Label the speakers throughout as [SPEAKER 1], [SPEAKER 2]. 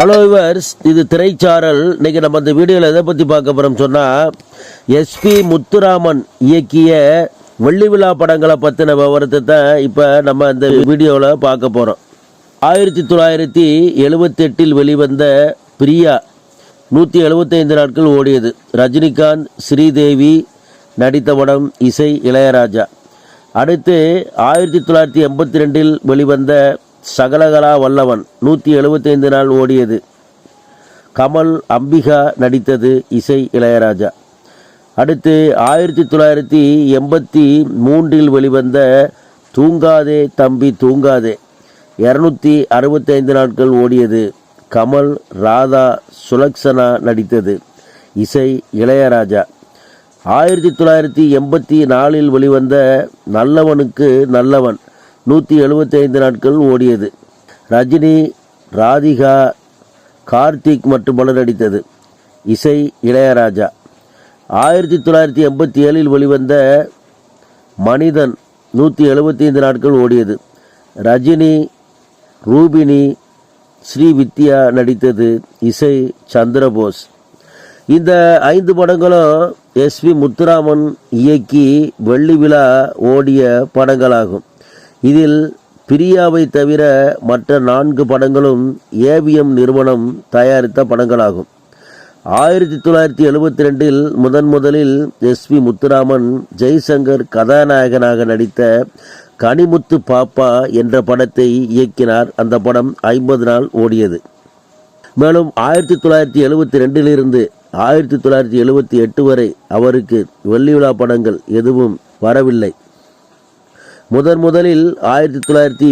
[SPEAKER 1] Hello இவர்ஸ் இது திரைச்சாரல். இன்னைக்கு நம்ம அந்த வீடியோவில் எதை பற்றி பார்க்க போகிறோம் சொன்னால் எஸ்பி முத்துராமன் இயக்கிய வெள்ளி விழா படங்களை பற்றின விவரத்தை தான் இப்போ நம்ம இந்த வீடியோவில் பார்க்க போகிறோம் ஆயிரத்தி தொள்ளாயிரத்தி எழுபத்தெட்டில் வெளிவந்த பிரியா நூற்றி எழுபத்தைந்து நாட்கள் ஓடியது. ரஜினிகாந்த் ஸ்ரீதேவி நடித்த படம் இசை இளையராஜா. அடுத்து ஆயிரத்தி தொள்ளாயிரத்தி எண்பத்தி ரெண்டில் வெளிவந்த சகலகலா வல்லவன். நூற்றி எழுபத்தைந்து நாள் ஓடியது. கமல் அம்பிகா நடித்தது இசை இளையராஜா. அடுத்து ஆயிரத்தி தொள்ளாயிரத்தி எண்பத்தி மூன்றில் வெளிவந்த தூங்காதே தம்பி தூங்காதே. இரநூத்தி அறுபத்தைந்து நாட்கள் ஓடியது. கமல் ராதா சுலக்ஷனா நடித்தது இசை இளையராஜா. ஆயிரத்தி தொள்ளாயிரத்தி எண்பத்தி நாலில் வெளிவந்த நல்லவனுக்கு நல்லவன். நூற்றி எழுபத்தைந்து நாட்கள் ஓடியது. ரஜினி ராதிகா கார்த்திக் மற்றும் பலர் நடித்தது. இசை இளையராஜா. ஆயிரத்தி தொள்ளாயிரத்தி எண்பத்தி ஏழில் வெளிவந்த மனிதன் நூற்றி எழுபத்தைந்து நாட்கள் ஓடியது. ரஜினி ரூபினி ஸ்ரீ வித்யா நடித்தது. இசை சந்திரபோஸ். இந்த ஐந்து படங்களும் எஸ்வி முத்துராமன் இயக்கி வெள்ளி விழா ஓடிய படங்களாகும். இதில் பிரியாவை தவிர மற்ற நான்கு படங்களும் ஏவிஎம் நிறுவனம் தயாரித்த படங்களாகும். ஆயிரத்தி தொள்ளாயிரத்தி எழுபத்தி ரெண்டில் முதன் முதலில் எஸ்வி முத்துராமன் ஜெய்சங்கர் கதாநாயகனாக நடித்த கனிமுத்து பாப்பா என்ற படத்தை இயக்கினார். அந்த படம் ஐம்பது நாள் ஓடியது. மேலும் ஆயிரத்தி தொள்ளாயிரத்தி எழுபத்தி ரெண்டிலிருந்து ஆயிரத்தி தொள்ளாயிரத்தி எழுபத்தி எட்டு வரை அவருக்கு வெள்ளி விழா படங்கள் எதுவும் வரவில்லை. முதன் முதலில் ஆயிரத்தி தொள்ளாயிரத்தி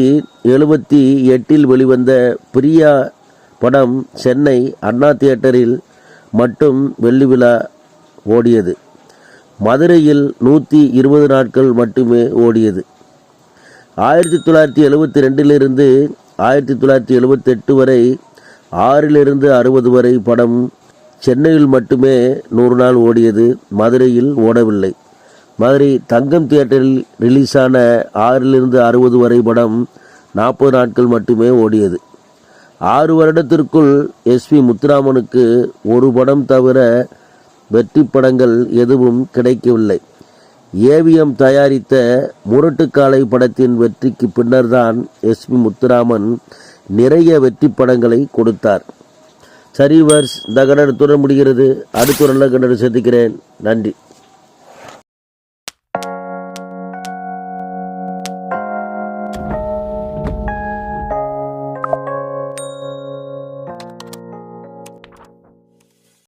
[SPEAKER 1] எழுபத்தி எட்டில் வெளிவந்த பிரியா படம் சென்னை அண்ணா தியேட்டரில் மட்டும் வெள்ளி விழா ஓடியது. மதுரையில் நூற்றி இருபது நாட்கள் மட்டுமே ஓடியது. ஆயிரத்தி தொள்ளாயிரத்தி எழுபத்தி ரெண்டிலிருந்து ஆயிரத்தி தொள்ளாயிரத்தி எழுபத்தெட்டு வரை ஆறிலிருந்து அறுபது வரை படம் சென்னையில் மட்டுமே நூறு நாள் ஓடியது. மதுரையில் ஓடவில்லை. மதுரை தங்கம் தியேட்டரில் ரிலீஸான ஆறிலிருந்து அறுபது வரை படம் நாற்பது நாட்கள் மட்டுமே ஓடியது. ஆறு வருடத்திற்குள் எஸ்பி முத்துராமனுக்கு ஒரு படம் தவிர வெற்றி படங்கள் எதுவும் கிடைக்கவில்லை. ஏவிஎம் தயாரித்த முரட்டுக்காலை படத்தின் வெற்றிக்கு பின்னர்தான் எஸ்பி முத்துராமன் நிறைய வெற்றி படங்களை கொடுத்தார். சரி வர்ஸ் இந்த கடன் துற முடிகிறது. அடுத்த ஒரு நல்ல கடன் சந்திக்கிறேன். நன்றி.